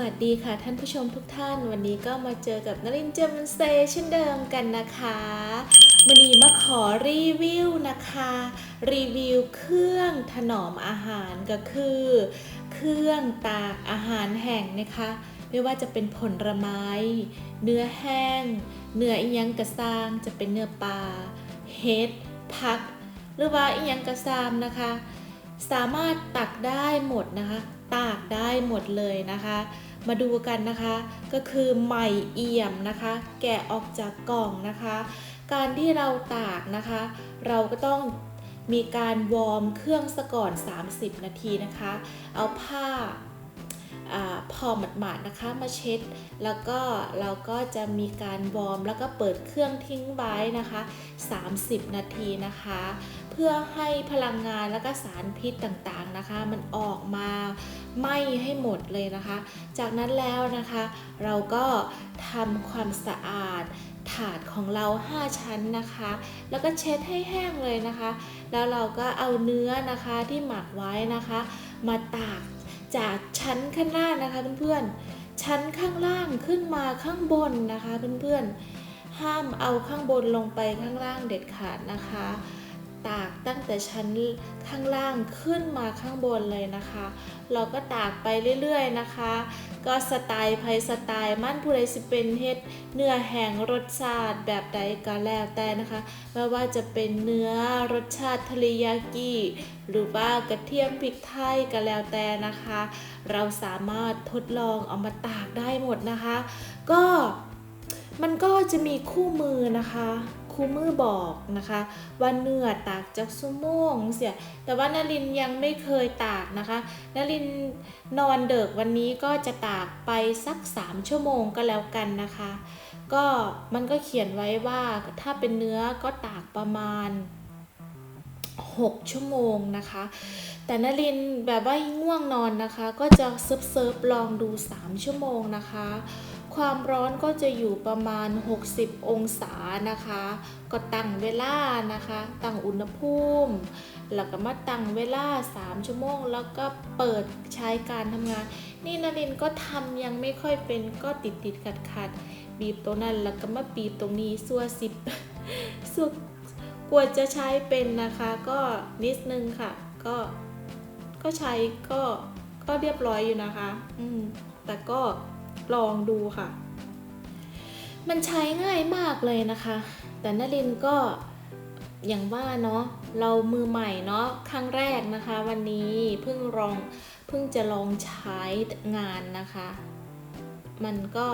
วัสดีค่ะท่านผู้ชมทุกท่าน วันนี้ก็มาเจอกับนลินเจมเซเช่นเดิมกันนะคะวันนี้มาขอรีวิวนะคะ รีวิวเครื่องถนอมอาหารก็คือ เครื่องตากอาหารแห้งนะคะ ไม่ว่าจะเป็นผลไม้ เนื้อแห้ง เนื้ออิยังกระซางจะเป็นเนื้อปลาเห็ดผัก หรือว่าอิยังกระซามนะคะ สามารถตักได้หมดนะคะตากได้หมดเลยนะคะ มาดูกันนะคะ ก็คือใหม่เอี่ยมนะคะ แกะออกจากกล่องนะคะ การที่เราตากนะคะ เราก็ต้องมีการวอร์มเครื่องซะก่อน 30 นาทีนะคะ เอาผ้าอาพอหมาดๆนะคะมาเช็ด แล้วก็เราก็จะมีการวอร์มแล้วก็เปิดเครื่องทิ้งไว้นะคะ 30 นาทีนะคะ เพื่อให้พลังงานและก็สารพิษต่างๆนะคะ มันออกมาไหม้ให้หมดเลยนะคะ จากนั้นแล้วนะคะ เราก็ทำความสะอาดถาดของเรา 5 ชั้นนะคะ แล้วก็เช็ดให้แห้งเลยนะคะ แล้วเราก็เอาเนื้อนะคะที่หมักไว้นะคะ มาตากจากชั้นข้างหน้านะคะเพื่อนๆ ชั้นข้างล่างขึ้นมาข้างบนนะคะเพื่อนๆ ห้ามเอาข้างบนลงไปข้างล่างเด็ดขาดนะคะ ตากตั้งแต่ชั้นข้างล่างขึ้นมาข้างบนเลยนะคะ เราก็ตากไปเรื่อยๆนะคะ ก็สไตล์ไพสไตล์มั่นผู้ใดสิเป็นเฮ็ดเนื้อแห้งรสชาติแบบใดก็แล้วแต่นะคะไม่ว่าจะเป็นเนื้อรสชาติทะเลยากิหรือว่ากระเทียมพริกไทยก็แล้วแต่นะคะ เราสามารถทดลองเอามาตากได้หมดนะคะ ก็มันก็จะมีคู่มือนะคะ คู่มือบอกนะคะว่าเนื้อตากจากชั่วโมงเสียแต่ว่านารินยังไม่เคยตากนะคะนารินนอนเดิกวันนี้ก็จะตากไปสัก 3 ชั่วโมงก็แล้วกันนะคะ ก็มันก็เขียนไว้ว่าถ้าเป็นเนื้อก็ตากประมาณ 6 ชั่วโมงนะคะ แต่นรินแบบว่าง่วงนอนนะคะ ก็จะเซิร์ฟเซิฟลองดู 3 ชั่วโมงนะคะ ความร้อนก็จะอยู่ประมาณ 60 องศานะคะ ก็ตั้งเวลานะคะ ตั้งอุณหภูมิ แล้วก็มาตั้งเวลา 3 ชั่วโมง แล้วก็เปิดใช้การทำงาน นี่นรินก็ทำยังไม่ค่อยเป็นก็ติดติดขัดขัดๆบีบตรงนั้นแล้วก็มาบีบตรงนี้ซัวสิบสุดกว่าจะใช้เป็นนะคะก็นิดนึงค่ะ ก็ก็ใช้ก็ก็เรียบร้อยอยู่นะคะ อืมแต่ก็ ลองดูค่ะ มันใช้ง่ายมากเลยนะคะ แต่นลินก็อย่างว่าเนาะเรามือใหม่เนาะครั้งแรกนะคะ วันนี้เพิ่งลองเพิ่งจะลองใช้งานนะคะ มันก็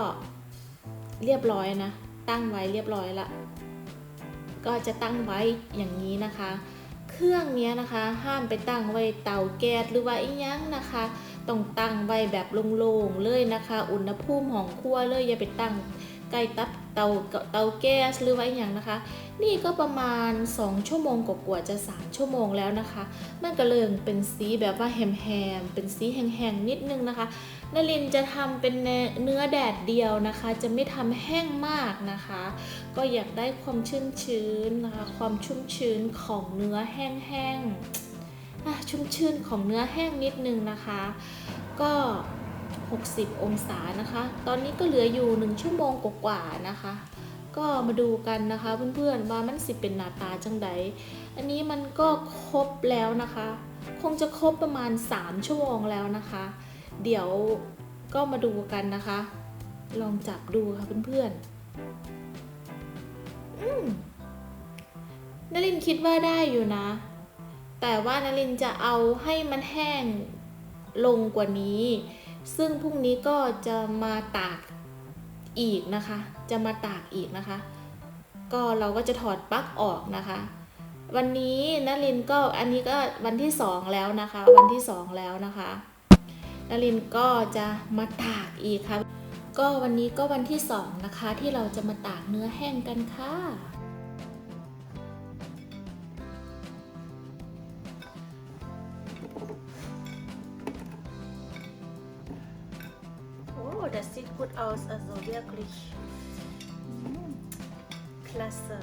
เรียบร้อยนะ ตั้งไว้เรียบร้อยละ ก็จะตั้งไว้อย่างนี้นะคะ เครื่องเนี้ยนะคะ ห้ามไปตั้งไว้เตาแก๊สหรือว่าอีหยังนะคะ ต้องตั้งไว้แบบโล่งๆเลยนะคะ อุณหภูมิของครัวเลยอย่าไปตั้งใกล้ตับเตาเตาแก๊สหรือไว่าอย่างนะคะ นี่ก็ประมาณ 2 ชั่วโมงกว่าๆจะ 3 ชั่วโมงแล้วนะคะ มันก็เริ่มเป็นสีแบบว่าแฮมๆเป็นสีแห้งๆนิดนึงนะคะนลินจะทำเป็นเนื้อแดดเดียวนะคะ จะไม่ทำแห้งมากนะคะ ก็อยากได้ความชื้นชื้นๆนะคะ ความชุ่มชื้นของเนื้อแห้งๆ ชุ่มชื้นของเนื้อแห้งนิดนึงนะคะ ก็ 60 องศานะคะ ตอนนี้ก็เหลืออยู่ 1 ชั่วโมงกว่าๆนะคะ ก็มาดูกันนะคะเพื่อนๆว่ามันสิเป็นหน้าตาจังใดอันนี้มันก็ครบแล้วนะคะ คงจะครบประมาณ 3 ชั่วโมงแล้วนะคะ เดี๋ยวก็มาดูกันนะคะ ลองจับดูค่ะเพื่อนๆนลินคิดว่าได้อยู่นะ แต่ว่านลินจะเอาให้มันแห้งลงกว่านี้ ซึ่งพรุ่งนี้ก็จะมาตากอีกนะคะ จะมาตากอีกนะคะ ก็เราก็จะถอดปลั๊กออกนะคะ วันนี้นลินก็อันนี้ก็วันที่สองแล้วนะคะ วันที่สองแล้วนะคะนลินก็จะมาตากอีกค่ะ ก็วันนี้ก็วันที่สองนะคะที่เราจะมาตากเนื้อแห้งกันค่ะ das sieht gut aus, also wirklich klasse.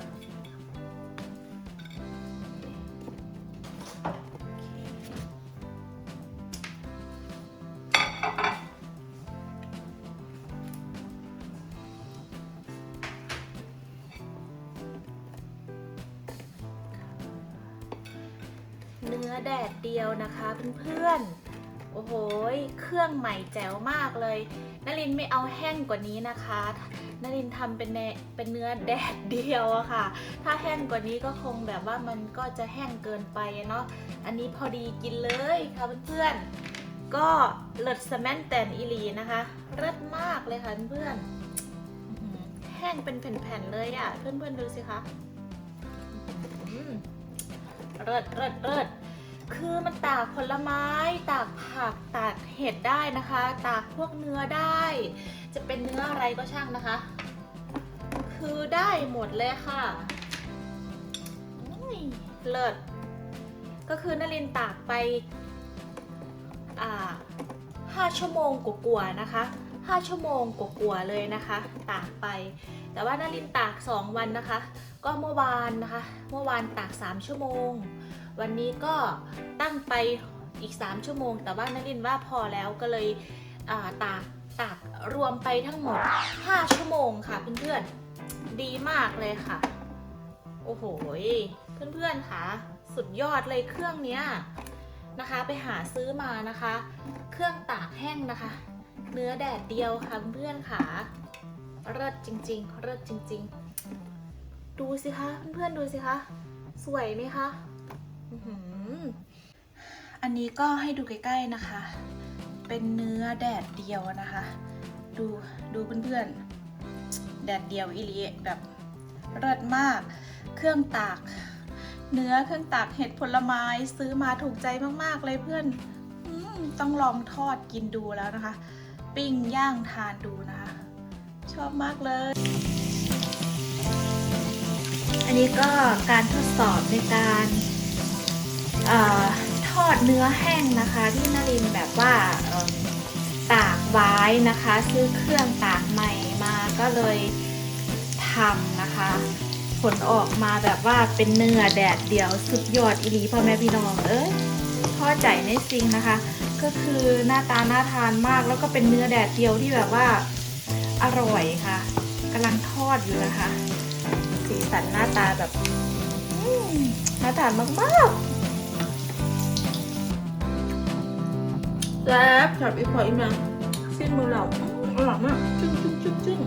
Okay. เนื้อแดดเดียวนะคะเพื่อนๆ อ้โห เครื่องใหม่แจ๋วมากเลยนลินไม่เอาแห้งกว่านี้นะคะนลินทำเป็นเนเป็นเนื้อแดดเดียวอะค่ะ ถ้าแห้งกว่านี้ก็คงแบบว่ามันก็จะแห้งเกินไปเนาะ อันนี้พอดีกินเลยค่ะเพื่อนๆ ก็เลิศสแมนแตนอีลีนะคะเลิศมากเลยค่ะเพื่อนๆแห้งเป็นแผ่นๆเลยอะเพื่อนๆดูสิคะเลิศเลิศเลิศ คือมันตากผลไม้ ตากผักตากเห็ดได้นะคะ ตากพวกเนื้อได้ จะเป็นเนื้ออะไรก็ช่างนะคะ คือได้หมดเลยค่ะเลิศก็คือนลินตากไปอ่าห้าชั่วโมงกว่าๆนะคะห้าชั่วโมงกว่าๆเลยนะคะ ตากไป แต่ว่านลินตาก 2 วันนะคะ ก็เมื่อวานนะคะ เมื่อวานตาก 3 ชั่วโมง วันนี้ก็ตั้งไปอีก 3 ชั่วโมง แต่ว่านลินว่าพอแล้วก็เลยตากตากรวมไปทั้งหมด 5 ชั่วโมงค่ะเพื่อนๆ ดีมากเลยค่ะ โอ้โห เพื่อนๆค่ะ สุดยอดเลยเครื่องเนี้ยนะคะไปหาซื้อมานะคะ เครื่องตากแห้งนะคะ เนื้อแดดเดียวค่ะเพื่อนๆค่ะเลิศจริงๆเลิศจริง ๆ ดูสิคะเพื่อนๆดูสิคะ สวยไหมคะ อันนี้ก็ให้ดูใกล้ๆนะคะ เป็นเนื้อแดดเดียวนะคะ ดูดูเพื่อนๆ แดดเดียวอิลีแบบเลิศมาก เครื่องตาก เนื้อเครื่องตากเห็ดผลไม้ซื้อมาถูกใจมากๆเลยเพื่อนอต้องลองทอดกินดูแล้วนะคะ ปิ้งย่างทานดูนะคะ ชอบมากเลยอันนี้ก็การทดสอบในการ อทอดเนื้อแห้งนะคะที่นารินแบบว่าตากไว้นะคะ ซื้อเครื่องตากใหม่มาก็เลยทำนะคะ ผลออกมาแบบว่าเป็นเนื้อแดดเดียวสุดยอดอีหลีพ่อแม่พี่น้องเอ้ยพอใจในสิ่งนะคะ ก็คือหน้าตาน่าทานมากแล้วก็เป็นเนื้อแดดเดียวที่แบบว่าอร่อยค่ะกำลังทอดอยู่นะคะ สีสันหน้าตาแบบน่าทานมากๆ แซ่บจับอีกพออีกนะสิ้นมือเราอร่อยมากจึ้งจึ้งจึ้งจึ้ง